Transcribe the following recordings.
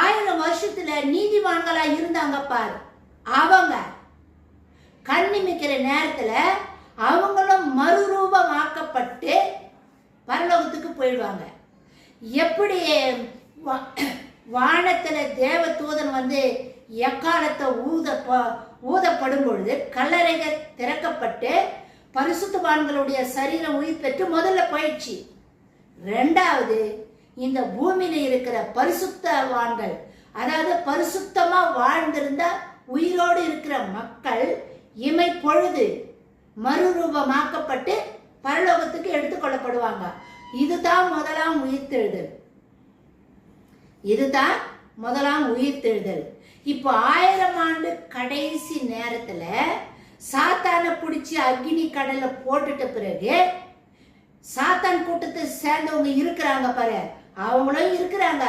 ஆயிரம் வருஷத்துல நீதிமான்களா இருந்தாங்க பாரு. அவங்க கண்ணிமிக்கிற நேரத்துல அவங்களும் மறுரூபமாக்கப்பட்டு பரலோகத்துக்கு போயிடுவாங்க. எப்படி வானத்துல தேவ தூதன் வந்து எக்காலத்தை ஊத ஊதப்படும் பொழுது கல்லறைகள் திறக்கப்பட்டு பரிசுத்தவான்களுடைய சரீரம் உயிர் பெற்று முதல்ல போயிடுச்சு. ரெண்டாவது இந்த பூமியில இருக்கிற பரிசுத்தவான்கள் அதாவது பரிசுத்தமா வாழ்ந்திருந்த உயிரோடு இருக்கிற மக்கள் இமை பொழுது மறுரூபமாக்கப்பட்டு பரலோகத்துக்கு எடுத்துக்கொள்ளப்படுவாங்க இதுதான் முதலாம் உயிர்த்தெழுதல். இதுதான் முதலாம் உயிர்த்தெழுதல். இப்போ ஆயிரம் ஆண்டு கடைசி நேரத்துல சாத்தானை பிடிச்சி அக்னி கடல்ல போட்டுட்ட பிறகு சாத்தான் கூட்டத்தை சேர்ந்தவங்க இருக்கிறாங்க பாரு. அவங்களும் இருக்கிறாங்க.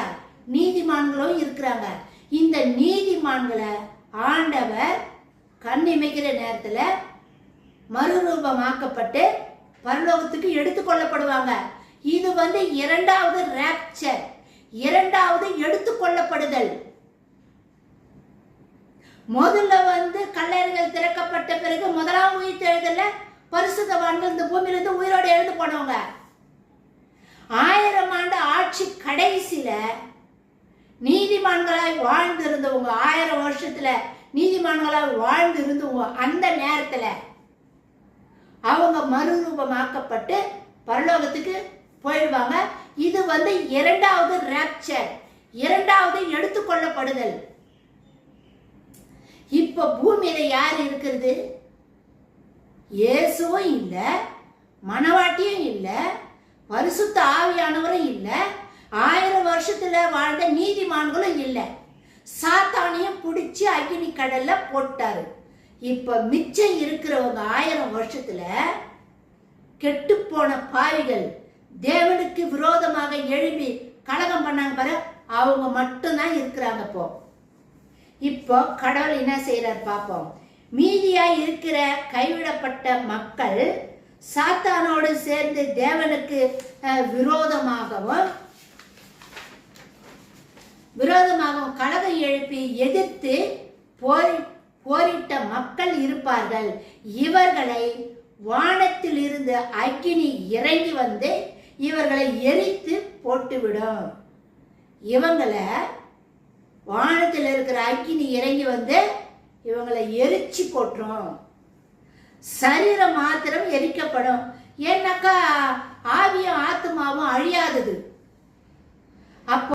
நீதிமான்களும் இருக்கிறாங்க. இந்த நீதிமான்களை ஆண்டவர் கண் இமைக்கிற மறுரூபமாக்கப்பட்டு பரலோகத்துக்கு எடுத்துக்கொள்ளப்படுவாங்க இது வந்து இரண்டாவது ரேப்சர் இரண்டாவது எடுத்துக்கொள்ளப்படுதல் முதல்ல வந்து கல்லறைகள் திறக்கப்பட்ட பிறகு முதலாம் உயிர் எழுதல பரிசுத்தவான்கள் இந்த பூமியிலிருந்து உயிரோடு எழுந்து போனவங்க. ஆயிரம் ஆண்டு ஆட்சி கடைசியில் நீதிமான்களாய் வாழ்ந்து இருந்தவங்க ஆயிரம் வருஷத்தில் நீதிமான்களாய் வாழ்ந்திருந்தவங்க அந்த நேரத்தில் அவங்க மறுரூபமாக்கப்பட்டு பரலோகத்துக்கு போயிடுவாங்க. இது வந்து இரண்டாவது ரேப்சர் இரண்டாவது எடுத்துக்கொள்ளப்படுதல். இப்ப பூமியில யார் இருக்கிறது? இயேசுவும் இல்லை மணவாட்டியும் இல்லை பரிசுத்த ஆவியானவரும் இல்லை. ஆயிரம் வருஷத்துல வாழ்ந்த நீதிமான்களும் இல்லை. சாத்தானையும் பிடிச்சி அக்னி கடல்ல போட்டாரு. இப்ப மிச்சம் இருக்கிறவங்க ஆயிரம் வருஷத்துல கெட்டுப்போன பாவிகள் தேவனுக்கு விரோதமாக எழுப்பி கலகம் பண்ணாங்க பாரு அவங்க மட்டும்தான் இருக்கிறாங்க இப்போ. இப்போ கடவுள் என்ன செய்யறார் பார்ப்போம் மீதியாய் இருக்கிற கைவிடப்பட்ட மக்கள் சாத்தானோடு சேர்ந்து தேவனுக்கு விரோதமாகவும் விரோதமாகவும் கழகம் எழுப்பி எதிர்த்து போரி போரிட்ட மக்கள் இருப்பார்கள். இவர்களை வானத்தில் இருந்து அக்கினி இறங்கி வந்து இவர்களை எரித்து போட்டுவிடும். இவங்களை வானத்தில் இருக்கிற அக்கினி இறங்கி வந்து இவங்களை எரிச்சு போட்டுரும் சரீரம் மாத்திரம் எரிக்கப்படும். ஏன்னாக்கா ஆவியும் ஆத்மாவும் அழியாதது. அப்போ